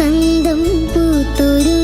വസന്തം പൂത്തൊരു